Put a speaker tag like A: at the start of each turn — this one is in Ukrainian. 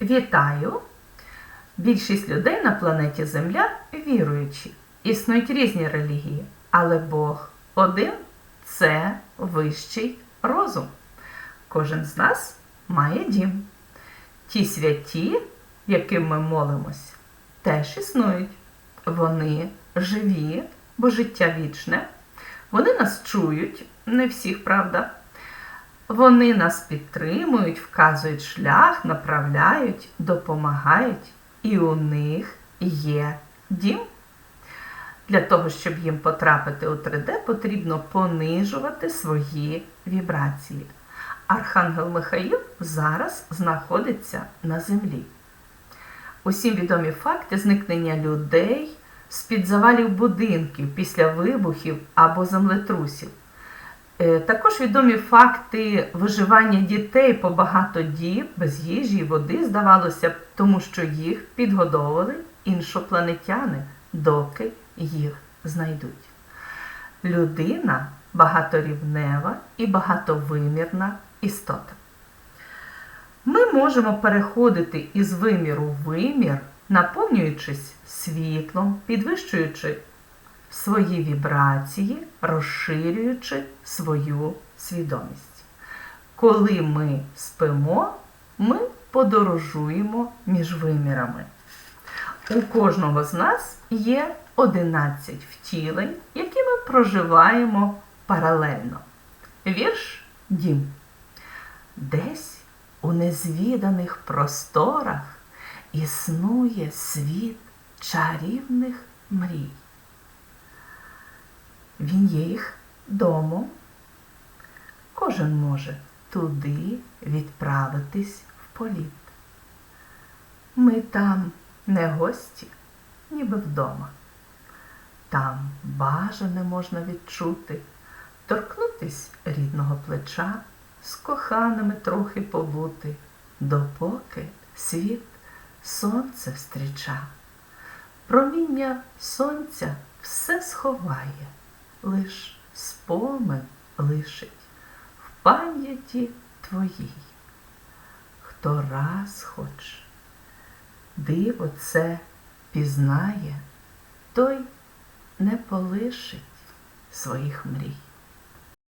A: Вітаю! Більшість людей на планеті Земля віруючі. Існують різні релігії, але Бог один це вищий розум. Кожен з нас має дім. Ті святі, яким ми молимось, теж існують. Вони живі, бо життя вічне. Вони нас чують, не всіх, правда. Вони нас підтримують, вказують шлях, направляють, допомагають, і у них є дім. Для того, щоб їм потрапити у 3D, потрібно понижувати свої вібрації. Архангел Михаїл зараз знаходиться на землі. Усім відомі факти зникнення людей з-під завалів будинків після вибухів або землетрусів. Е, Також відомі факти виживання дітей по багато діб без їжі і води, здавалося б, тому що їх підгодовували іншопланетяни, доки їх знайдуть. Людина багаторівнева і багатовимірна істота. Ми можемо переходити із виміру в вимір, наповнюючись світлом, підвищуючи свої вібрації, розширюючи свою свідомість. Коли ми спимо, ми подорожуємо між вимірами. У кожного з нас є 11 втілень, які ми проживаємо паралельно. Вірш дім. Десь у незвіданих просторах існує світ чарівних мрій. Він є їх домом. Кожен може туди відправитись в політ. Ми там не гості, ніби вдома. Там бажане можна відчути, торкнутись рідного плеча, з коханими трохи побути, допоки світ сонце встріча. Проміння сонця все сховає, лиш спомин лишить в пам'яті твоїй. Хто раз хоч диво це пізнає, той не полишить своїх мрій.